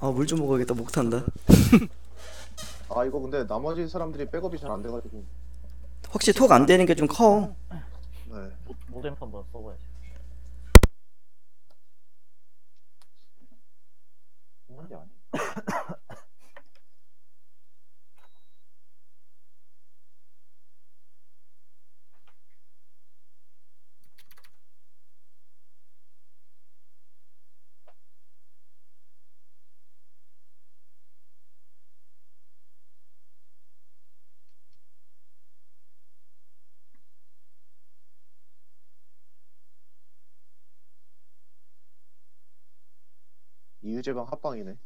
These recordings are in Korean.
아 물 좀 먹어야겠다. 목 탄다. 아 이거 근데 나머지 사람들이 백업이 잘 안 돼가지고. 확실히 톡안 되는 게 좀 커. 네. 모- 모뎀 한번 써봐야지. 문제 아니 유재방 합방이네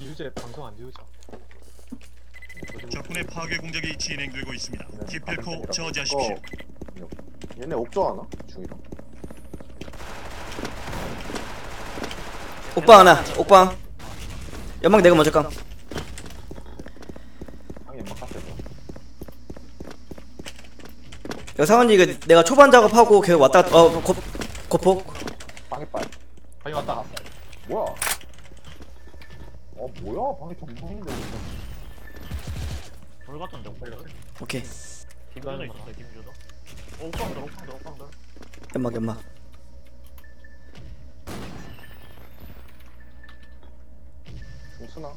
유재 방송 안 지우죠? 적군의 파괴 공작이 진행되고 있습니다. 네, 기필코 저지하십시오. 어, 얘네 옥조 하나? 중이랑. 오빠 하나 오빠 연막 내가 먼저 깡. 방에 막 야, 상원이 이거 내가 초반 작업하고 걔 왔다 갔다 어 고, 고폭. 방에 빨. 방이 왔다. 뭐야? 어 뭐야? 방에 정방인데 불 같은데 옥방들. 오케이 김주도 있었어요 김주도. 어, 옥방들 옥방들 옥방들. 연막 연막 좀 쓰나?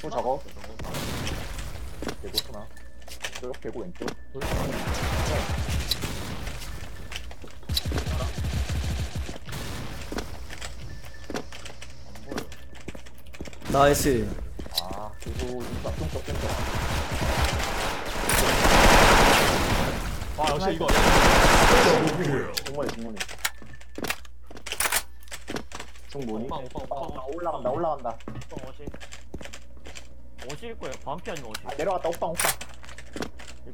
좀 작업 개고 쓰나? 쪽 개고 왼쪽. 나이스 아 그리고 이거 똥쪽 똥쪽 아 역시 이거 중문이 중문이 중문이 오빵 오빵 오빵. 아, 올라간다 올라간다 옥방 옷이. 옷일 거예요. 반피 아니면 옷이. 아, 내려갔다 오빵 오빵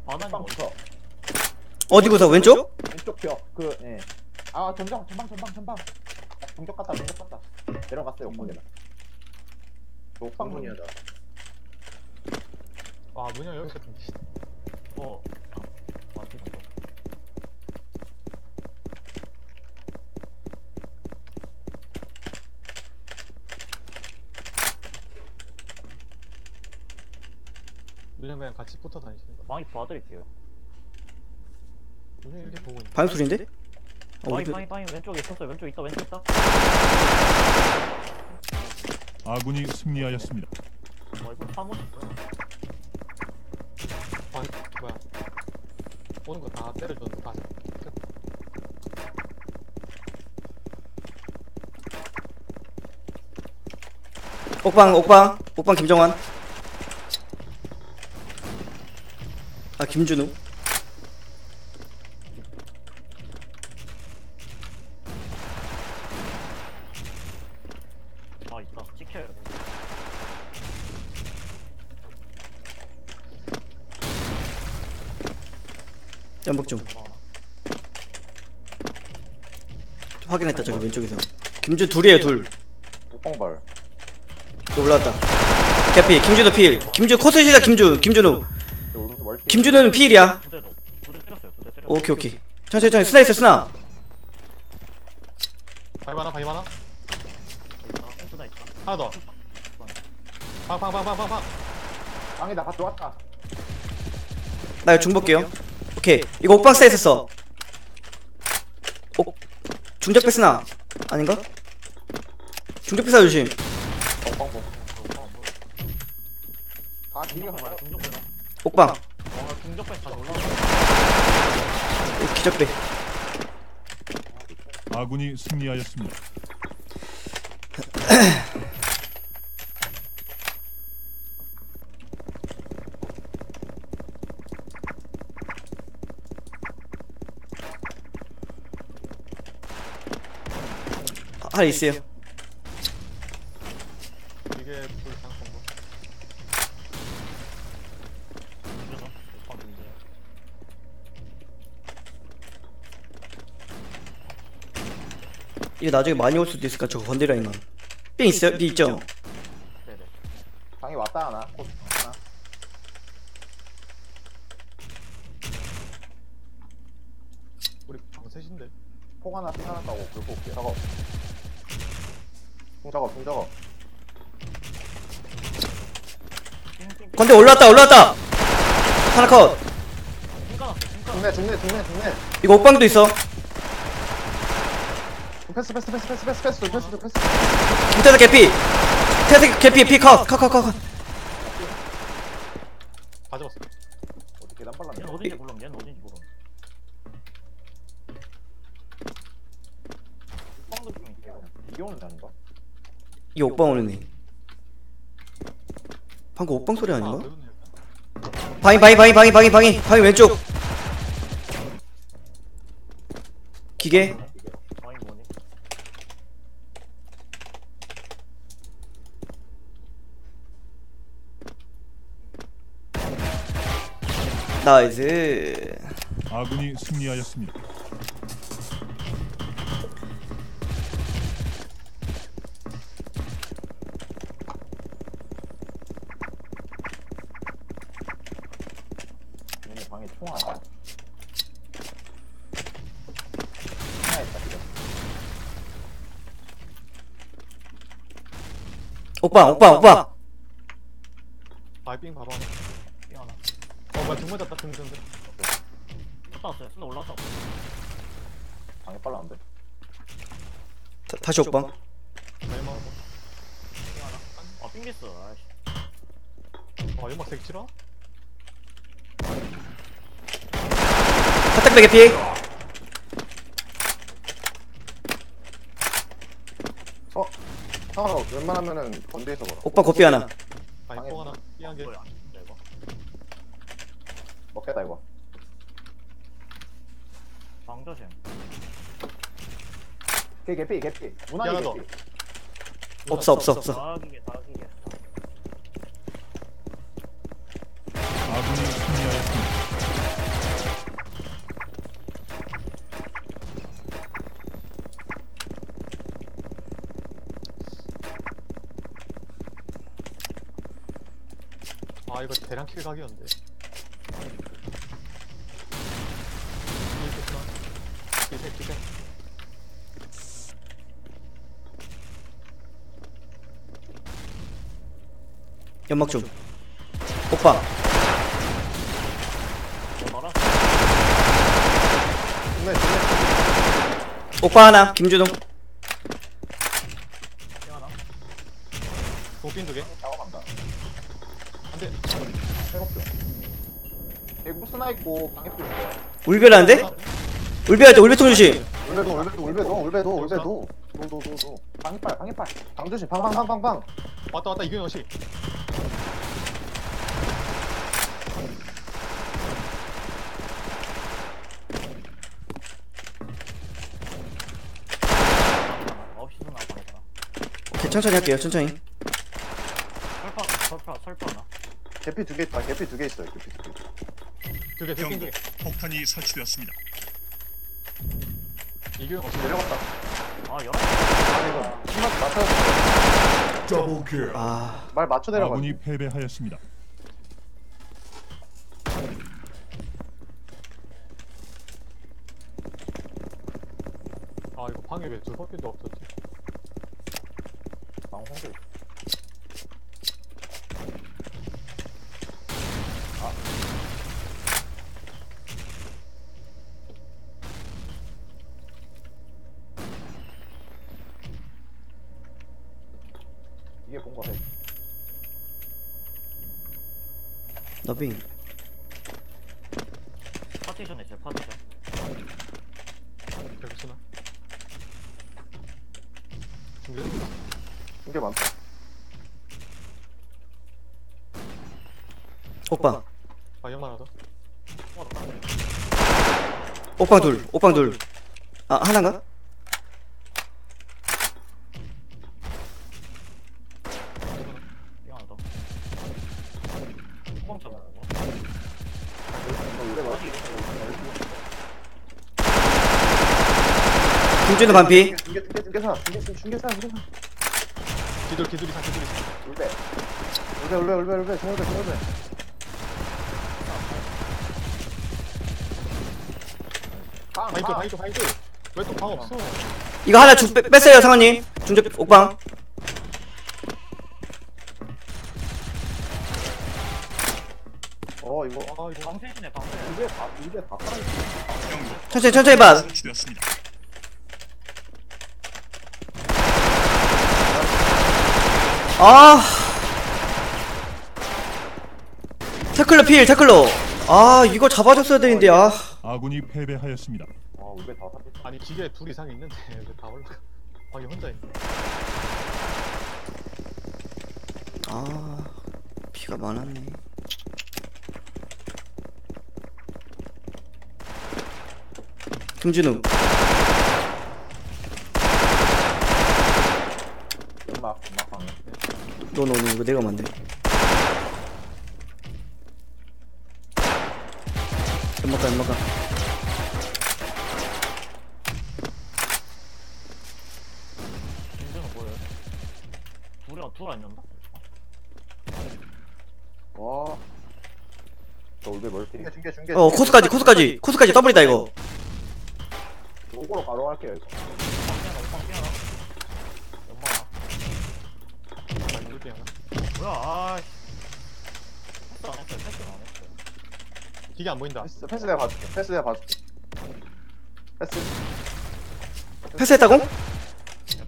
바나니 오빵 옷. 붙어 어디 구석 왼쪽? 왼쪽 벽 그 예 아 전방 전방 전방 전방 아, 공격 갔다 공격 갔다 내려갔어요 오빵 저 오빵 문이야다 아 문영 여기서 좀 어. 아, 반피 정도. 문영이랑 같이 붙어 다니시는 거. 방이 이렇게 보고 있는. 방 소리인데? 어, 방이 우리 그- 방이 방이 왼쪽에 있었어요. 왼쪽 있다 왼쪽 있다. 아군이 승리하였습니다. 와 이거 사무있어요 방 뭐야? 오는 거 다 때려줬는데 다. 옥방 옥방 옥방 김정환 아 김준우. 아 있다. 찍혀야 돼. 연막 좀. 아, 확인했다 저기 왼쪽에서. 김준 둘이에요 둘. 오빵발. 또 올라왔다. 개피 김준우 필. 김준 코스시다 김준. 김준우 김준우는 필이야. 오케이 오케이 천천히 천천히 스나 있어 스나 방이 많아 방이 많아. 하나 더. 방방방방방방. 방에다 가져왔다 나 이거 중 볼게요 오케이 이거 옥방 스나 있었어 옥 중적 패스나 아닌가? 중적 패스나 조심 오빵 보 아, 뒤가 뭐야? 중적 빼나? 옥방 와 중적 빼 다시 올라가. 기적배 아군이 승리하였습니다. 하나 있어요 이게 불 장성 거. 김준호. 오빠 김준호. 이게 나중에 많이 올 수도 있을까? 저거 건드려 임마 삥 있어요? 삥 있죠? 네네. 방이 왔다 하나? 곧 하나? 우리 방 셋인데. 폭 하나 삥 하나 까고 긁고 올게. 저거 붕 저거 붕 저거 건데 올라왔다 올라왔다! 하나 컷. 핑까놨어 핑까 중내 중내 중내 중내. 이거 옥방도 있어 패스 패스 패스 패스 패스 패스 패스 패스. 밑에서 개피. 태색 개피 피컷컷컷컷 다 잡았어. 어디 계단 빨랐네? 얘는 어딘지 모르면 얘는 어딘지 모르. 뻥도 좀 있고 이게 오는 아닌가? 이게 옥방 오는 애 방금 옥방 소리 아닌가? 방이 방이 방이 방이 방이 방이 방이 왼쪽. 기계 방이 뭐니? 나이스. 아군이 승리하였습니다. 얘네 방에 총 하나 하나 있다 지금 옥방 옥방 옥방 아빙 봐봐. 삥 하나 어 뭐야 등만 잡다 등 등. 등. 올라왔어요 순나 올라왔어 방에 빨라 안돼 다, 다시 옥방 얼마? 아삥 됐어 아이씨 어 연막 색 치라? 사탁배 개피 어? 형아 웬만하면은 건대에서 걸어 옥방 고삐 하나 아이 방에 뽕 하나. 삐한 개. 뭐야 이거 먹겠다 이거 방조심 개 개피 개피 야, 무난히 너. 개피 없어 없어 없어 다기게 다기게 아군이 승리하였습니다. 아 이거 대량 킬 각이었는데. 연막 좀. 오빠 오빠 하나 김주동. 도핀 두개. 잡아간다 안돼 백업병 있고 방해 울벼라는데? 울벼야 돼 울벼통 조심. 올베도 올베도 올베도 울벼도. 노노노노 방이빨 방이빨 방 조심 방방방방방 왔다 왔다 이균영 씨. 아홉 시 순나 방이잖아 오케이 천천히 할게요 천천히 설파 설파 설파 하나 개피 두 개 있다 개피 두 개 있어요 개피 두개 두개 도핀 두 경고. 개. 폭탄이 설치되었습니다. 이균영 씨. 내려갔다 아 열한 아 이거 신발 맞춰 아말 맞춰 내려가 아군이 패배하였습니다. 아 이거 방에 왜두 바퀴도 없었지? 방 홍대 이게 본거 해 너 빙 파티션에 제 파티션 여기 쓰나? 준비. 이게 많다 옥방 아 연막 하나 더. 어 나. 옥방 둘 옥방 둘아 하나인가? 울베 맞 김준호 반피. 중계 중계 중계사 중계 중계사 중계사 기돌 기돌 이상 기돌 이상. 울베 울베 울베 울베 울베 정울베 정울베 방, 바이돌 방. 바이돌 바이돌 왜또 방 없어? 이거 하나 주, 뺐, 뺐어요 상원님. 중적 옥방. 어 이거. 아 이거. 이게 다 이게 다 살아있어. 경고. 천천히 천천히 봐. 처치되었습니다. 아. 태클로 필, 태클로. 아, 이거 잡아줬어야 되는데, 아. 아군이 패배하였습니다. 와 울베 다 살아있어 아니 기계 둘 이상 있는데 왜 다 올라가 방이 혼자 있네 아, 피가 많았네. 김준우. 음악 음악 방 너, 너, 너, 이거 내가 만들. 연막가, 연막가. 김준호 뭐예요? 둘이 둘 아니었나? 와. 저 울베 멀티. 중계 중계 중계. 어, 코스까지, 코스까지. 코스까지 더블이다, 이거. 요거로 바로 할게요. 이거. 빵 피하나 빵 피하나 연마야 아 이거 때 하나 뭐야 아이씨 패스 안 했어요 패스 안 했어요 기계 안 보인다 패스 패스 내가 봐줄게. 패스 내가 봐줄게. 패스. 패스했다고? 야,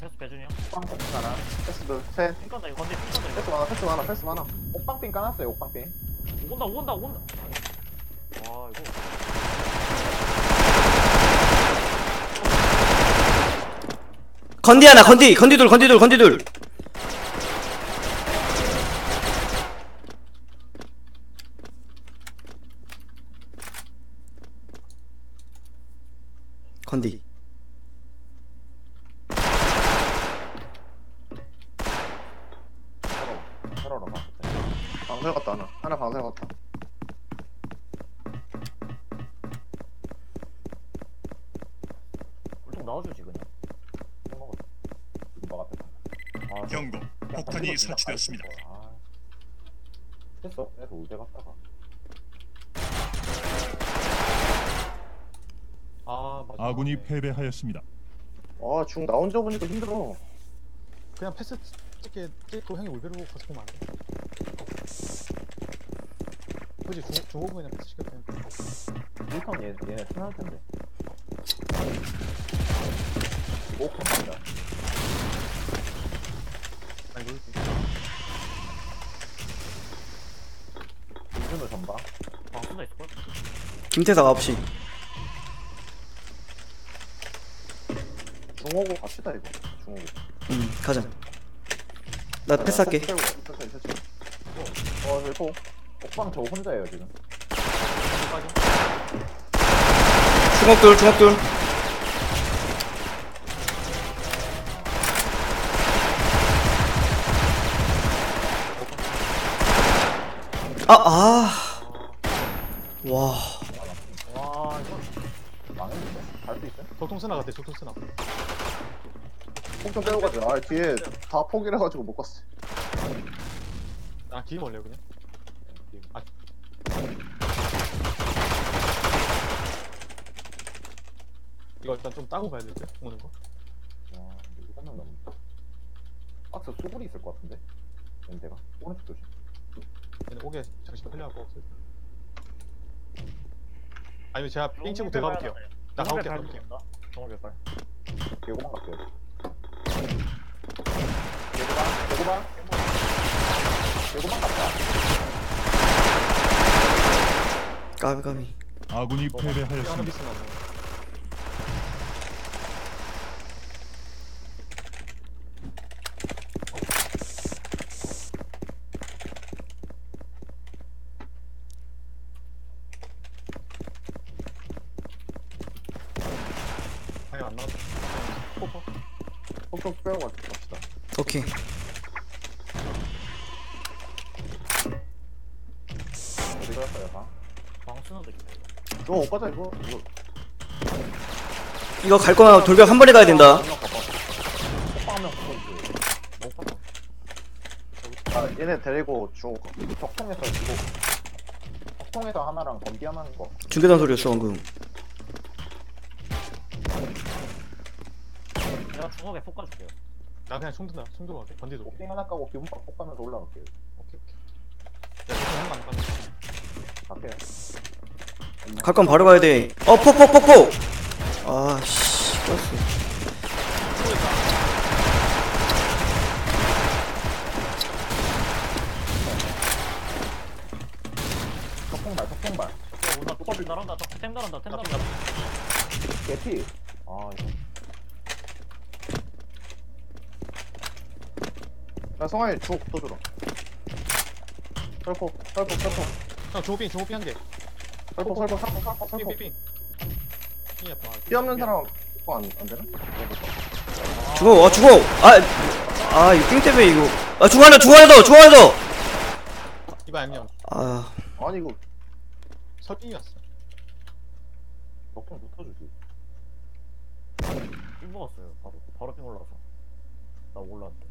패스 배준이 형 빵 패스 하나. 패스 둘 셋. 핑간다 이거 건디 핑간다 패스 이거 많아 패스 많아 패스 많아. 옥방빙 까놨어요 옥방빙. 오건다 오건다 오건다 와 이거 건디 하나, 건디, 건디 둘, 건디 둘, 건디 둘. 건디. 서로 서로 봐. 방설 갔다 하나. 하나 방설 갔다. 물통 나와주지 그냥 막았다. 아, 저- 경고. 그냥 폭탄이 설치되었습니다. 아. 됐어. 그래서 울베 갔다가. 아 맞아 아군이 패배하였습니다. 아, 중 나 혼자 보니까 힘들어. 그냥 패스 찍게 찍고 형이 울베로 가서 보면 안돼 그지 중, 중호구 그냥 패스 시켰다 일턴 얘, 얘네 순할 텐데. 간다. 아니 모르겠지 김준호 전방. 방수도 있을걸? 김태석 9시. 중호고 갑시다, 이거. 중호고. 음, 가자. 나 패스할게. 어, 어, 이거 옥방 저 혼자예요, 지금. 중옥 둘, 중옥 둘. 아, 아. 와. 와 이거 망했는데? 갈 수 있어? 적통 쓰나 같아 적통 쓰나 폭좀 빼고 가자. 아, 뒤에 다 포기해가지고 못 갔어. 아 기계 원래 그냥 아 이거 일단 좀 따고 가야 될 듯 오는 거 와, 이거 한명 남았다. 박스 수굴이 있을 것 같은데? 냄새가? 오른쪽 조심. 얘는 오게 잠시 듯. 아니면 제가 삥 치고 들어가 볼게요 나 가볼게 가볼게 발 개고만 갈게요. 개고만, 개고만. 개고만 갔다. 까비, 까비. 아군이 패배하였습니다. 미스 나네 아니 안 나왔어 포퍼 폭좀 빼고 가- 갑시다. 오케이. 어디 있다 이거. 이거 이거. 갈 거면 돌격 한 번에 가야 된다. 아 얘네 데리고 주 적통에서 주고. 적통에서 하나랑 검기 하나인 거. 중계단 소리였어 방금. 내가 중국에 폭 가줄게요. 나 그냥 총 든다. 총 들어갈게. 오케이 옥ting 하나 까고 기분박 폭가면서 올라갈게요. 오케이 야 대충 한거 안 까는 갈 거면 바로 가야 돼. 어, 폭, 폭, 폭, 폭. 아, 씨, 어, 온다. 템. 템. 개피 아 이거 야 성환이 주또 주라 설포 설포 설포 형 중호빙 중호빙 한개 설포 설포 삥삥삥 삥 아파 피 없는 사람 그거 안, 안 되나? 죽어, 아, 죽어. 아, 아, 이거 삥 때문에 이거. 아, 중하나중하나 더, 중하나 더. 이거 아니면 아, 아니 이거 설빙이었어 적통 붙어주지 삥 먹었어요. 바로 바로 삥 올라서. 나 올라왔는데.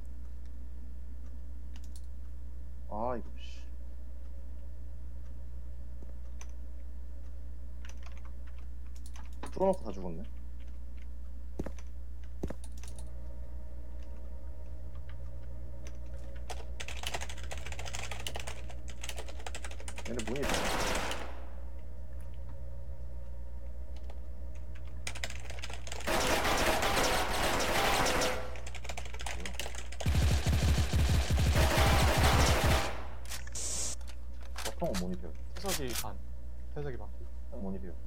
아 이거 씨 풀어놓고 다 죽었네. 얘네 문이 적통은 문이 돼요? 태석이 반. 태석이 반. 뭔 일이요?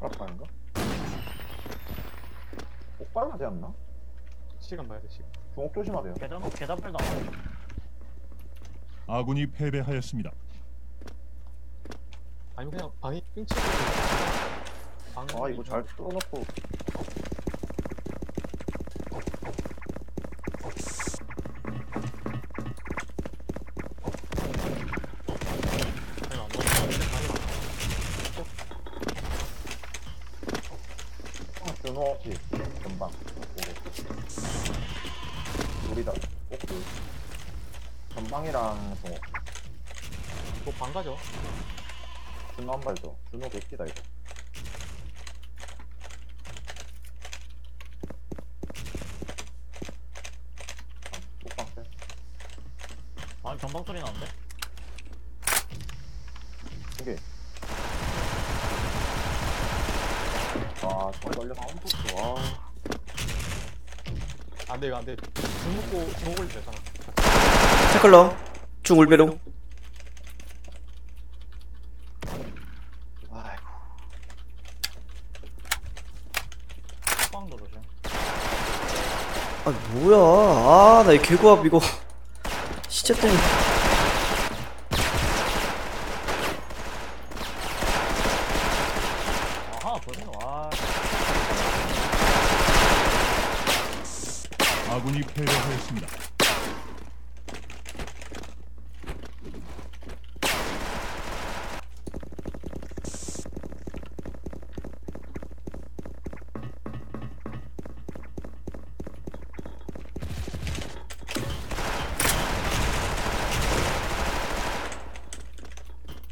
아빠인가? 꼭 빨라지 않나? 시간 봐야 돼 시간 중옥 조심하세요. 계단 계단별 나와. 아군이 패배하였습니다. 아니면 그냥 방이 삥 치고 방아 이거 잘 뚫어놓고 아니 안 넣어 방이 많아 준호 씨 금방 오고 우리다 꼭그 전방이랑 중옥 뭐방 가져 준호 한 준호 개끼다 이거 세 아니 전방 소리 나는데? 이게 아 정말 떨려서 아무것도 아 안돼 이거 안돼 중 먹고 중 먹을 되잖아 태클러. 중 울베로. 아이고 빵도 조심. 아, 뭐야. 아, 나 이 개구압 이거. 시체 때문에. 아하 벌써 와. 아군이 패배하였습니다.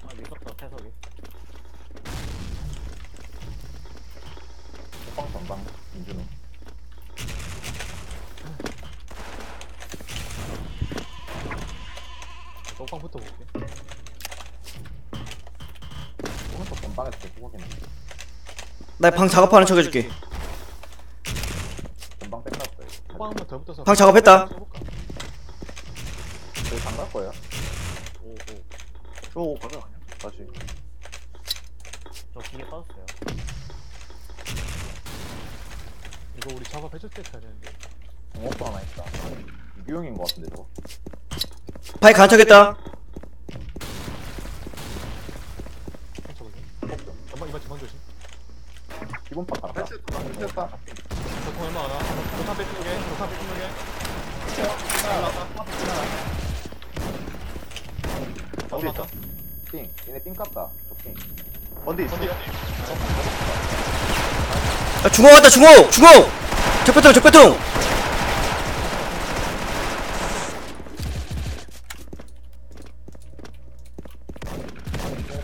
아 미쳤다 태석이. 목방 전방 민준호 녹방부터 볼게 오른쪽 계속 확인해 나방 작업하는 척 해줄게. 전방 뺏났어요 호방 한번 더 붙어서 방 작업했다. 써볼까? 저희 장갈 거예요 오오. 저 가자 그냥 다시 저 기계 빠졌어요. 이거 우리 작업해줄 때 쳐야 되는데 공업도 하나 있다 유기용인 것 같은데 저거 바위 간척했다. 있어? 야 중호 왔다 중호 중호 적배통 적배통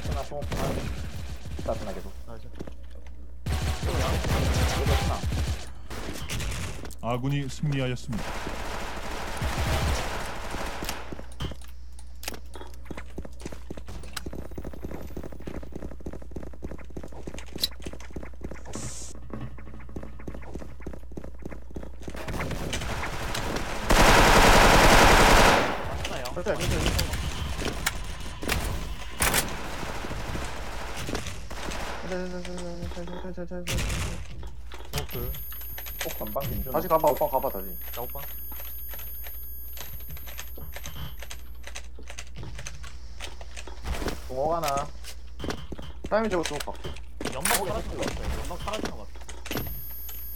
스나 스나 스나 스나 스나 계속 아, 이제. 이거 스나 아군이 승리하였습니다. 설대 중옥들. 꼭 전방 김준 다시 가봐 오빠 가봐 다시 자, 오빠. 중호 하나 타이밍 제거 좀 바꿔 연막 사라진 거 같아요. 연막 사라진 거 같아.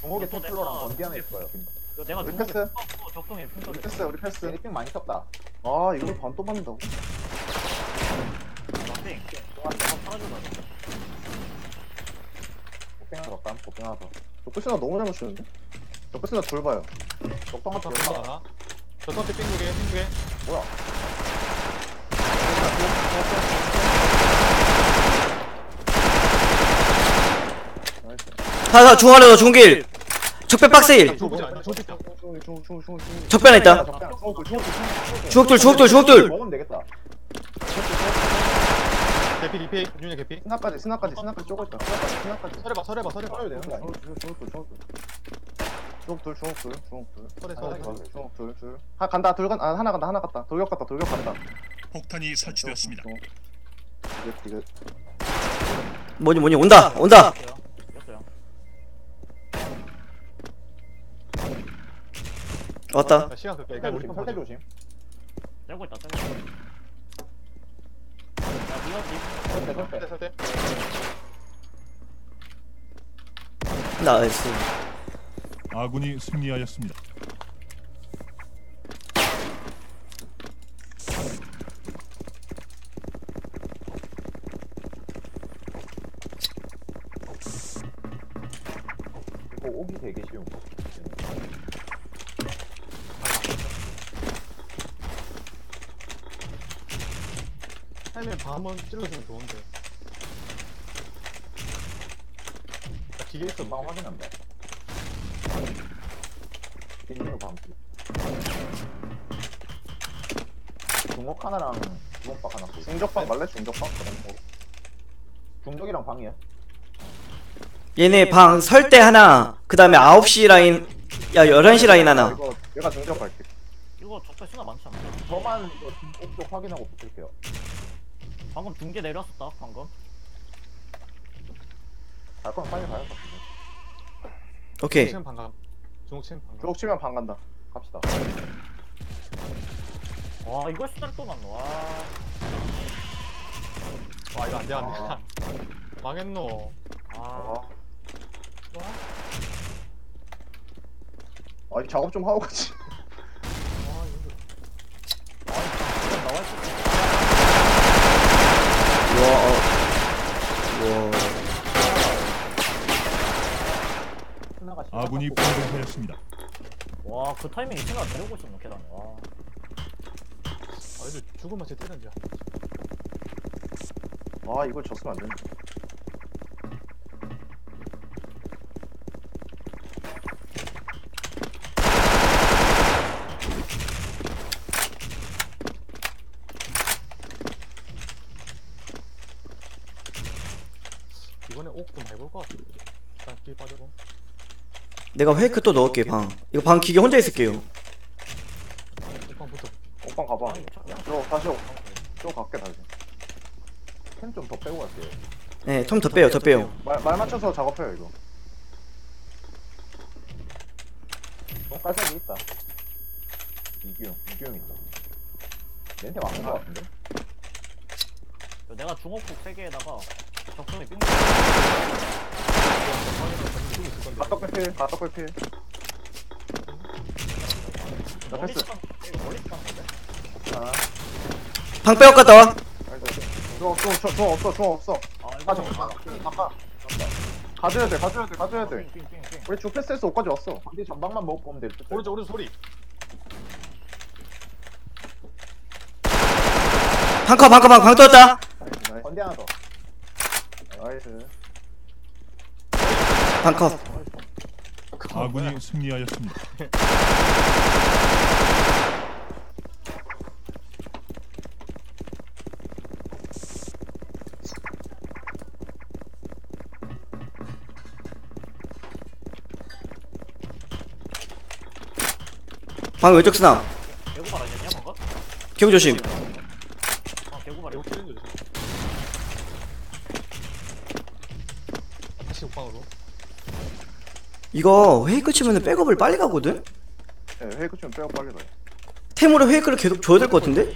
또 토플러랑 번디 하나 있어요 이거 내가 우리 패스. 고 적동에 핑 우리. 패스 우리 패스 얘네 삥 많이 썼다 아 이거 반또 받는다고? 핑. 연막 사라진 거 같아. 삥 하나 더 깜, 삥 하나 더 저 끝이나 너무 잘 맞추는데? 저 끝이나 둘 봐요 적당 저 같은 핑거 하나. 저 선택 핑두개 핑두개. 뭐야 나이스 하나 더 중길 적배 중옥지 아니야? 중옥지 있다. 중국 중국 주옥돌 주옥돌 주옥돌 먹으면 되겠다 개피 리페이. 윤희 개피. 스나까지 스나까지 스나까지 쪼고 있다 스나까지 되는 거 아니야? 중국 중국 중국 중국 둘 중국 둘 아, 설해. 맞아. 중국 둘둘 하 간다 둘간 아 하나 간다 하나 갔다 돌격 갔다 돌격 갔다 폭탄이 설치되었습니다. 이거 이거 뭐니 뭐니 온다 온다. 왔다 자, 시간 그냥 우리 설대 보자. 조심 떼고 있다. 떼고 있다. 설대 설대. 나이스 아군이 승리하였습니다. 이거 오기 되게 쉬운 거 방 한번 찔러주면 좋은데. 자, 기계 있어. 금방 확인한다. 빈지노 방기 중옥 하나랑 주먹박 하나 보여 중적방 말래? 중적방 그런 거 중적이랑 방이야. 얘네 방 설 때 하나 그 다음에 9시 라인 야 11시 라인 하나. 이거 내가 중적 갈게. 이거 적배 수나 많지 않나? 저만 이거 중옥 쪽 확인하고 붙을게요 방금 중계 내렸었다. 방금. 갈 거면 빨리 가요 오케이 치면 반감. 중국 치면 반감. 중국 치면 방 간다 갑시다 와 이거 시달 또 났노. 와. 와 이거 안돼 안돼. 아. 망했노. 아. 아. 아, 이 작업 좀 하고 가지. 나와 있을 때. 우와 어. 우와 스나가 아군이 패배하였습니다. 와 그 타이밍에 생각 내려고 있었노 계단에. 와. 아 이거 죽은 맛에 때렸냐. 아, 이걸 졌으면 안 된다. 이번에 옥 좀 해볼 것 같아. 일단 길 빠지고. 내가 페이크 또 넣을게 방 이거 방 기계 혼자 있을게요. 오빠 가봐. 저 다시 오. 저 갈게 다시. 캔좀 더 빼고 갈게요 네좀 더 빼요 더 빼요 말, 말 맞춰서 작업해요 이거. 어 깔짝이 있다 이규용 이규용 있다 멘트 맞는 거 같은데 내가 중옥국 3개에다가 적성에 삥. 가떡배 필, 가떡배 필. 나 패스. 간 이거 멀리 간 건데? 하나. 방 빼고 갔다 와 나이스. 중옥 중옥 중옥 중옥 없어 중옥 없어 아 잠깐만 아까 가져야 돼 가져야 돼 가져야 돼 우리 주 패스에서 5까지 왔어 건디 전방만 먹고 될 듯. 오른쪽 오른쪽 소리 방커 방커 방, 방 떴다 건디 하나 더. 나이스 방커 아군이 승리하였습니다. 방 왼쪽 스나 개구발 아니었냐 방금? 개구 조심 아 개구발 이거 찌는 거죠 다시 옥방으로 이거 회의 끝이면 백업을 빨리 가거든? 예 회의 끝이면 빼고 빨리 가요 템으로 회의 끝을 계속 줘야 될 것 같은데?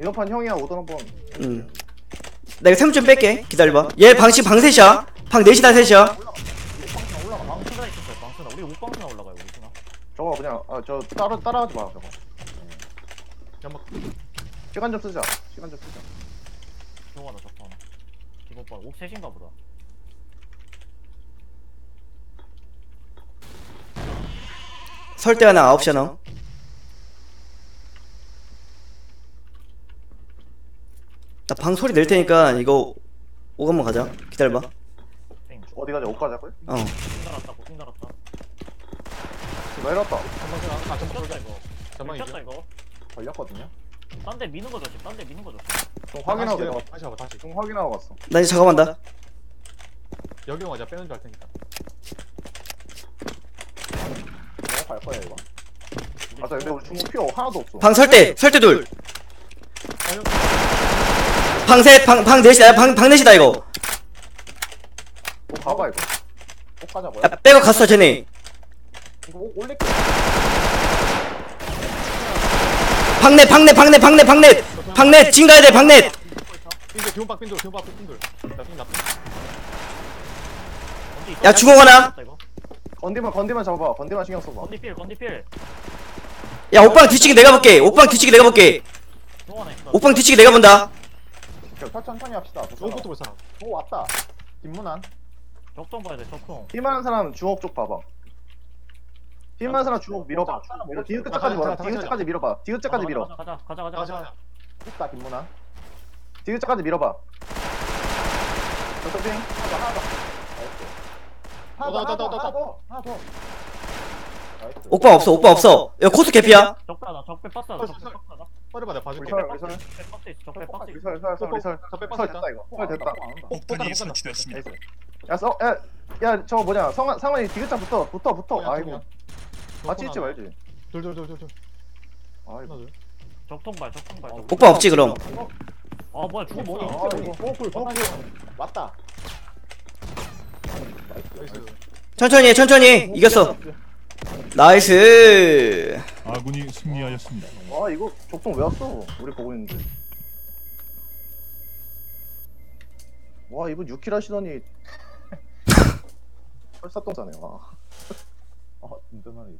이번 판 형이랑 오던 한번 응. 나 이거 템좀 뺄게. 기다려봐. 얘 방식 방 셋이야. 방 넷이다 셋이야. 방스나 올라가 방스나 있었어요 방스나 우리 옥방스나 올라가요 우리 스나 저거 그냥 아 저 따라 따라하지 마 저거 연막 시간 좀 쓰자 시간 좀 쓰자 저거 하나 적터 하나 기본발 옥 셋인가 보다 설때 하나 아홉 시 하나. 나방 소리 낼 테니까 이거 오 한번 가자. 기다려봐. 땡 어디 가자 옷 가자고요? 어. 삥 달았다 삥 달았다 내렸다 전방 소리 아 전방 쳤다 이거 전방 이죠 쳤다 이거 걸렸거든요. 딴 데 미는 거 조심 딴 데 미는 거 조심 좀 확인하고 다시 내가 다시 와봐 다시 좀 확인하고 갔어 나 이제 작업한다. 여기 와자 빼는 줄 알 테니까 거야 이거. 맞아 근데 우리 중국 피어 하나도 없어 방설 때, 설때 둘. 방 셋, 방, 방 넷이다. 방, 방 넷이다, 이거. 뭐 가봐 이거 꼭 가자고요. 야, 빼고 갔어, 쟤네. 이거 올- 올릴게. 방넷, 방넷, 방넷, 방넷, 방넷. 방넷, 진 가야 돼, 방넷. 나핀 야, 주공 하나. 이거. 건디만 건디만 잡아봐. 건디만 신경 써봐. 건디 필 건디 필. 야, 옥방 뒤치기 내가 볼게. 옥방 뒤치기 내가 볼게. 있어 옥방 뒤치기 내가 본다. 저 천천히 합시다. 좋은부터 볼 사람 오 왔다. 김문환. 적통 봐야 돼 적통 힘많은 사람 중옥 쪽 봐봐. 힘많은 사람 중옥 밀어봐. 디귿자까지 밀어 디귿자까지 밀어봐. 디귿자까지 밀어. 가자 가자 가자 가자. 가자 있다 김문환. 디귿자까지 밀어봐. 저쪽 핑. 하나 하나 더. 하나 더 하나 더 하나 더 하나 더. 나이스. 옥방 없어, 옥방 없어. 야, 코스 개피야. 적배하다 적배 허리 받아 봐줄게 리설 리설 있어 적배 있어 리설 리설 리설 리설 빠졌다 됐다 이거 설 됐다 폭탄이 설치되었습니다. 야야 저거 뭐냐 성환 상환이 디귿자 붙어 붙어 붙어 야, 아이고 같이 있지 말지 둘둘둘둘둘 아이고 하나 둘 적통 봐 적통 봐 적통 옥방 없지, 그럼. 아 뭐야 죽어 뭐야 아 이거 포풀 포풀 왔다. 천천히 해, 천천히. 해. 이겼어. 나이스. 아군이 승리하였습니다. 와 이거 족동 왜 왔어 우리 보고 있는데 와 이분 6킬 하시더니 설사똥 싸네 와 어 든든하네.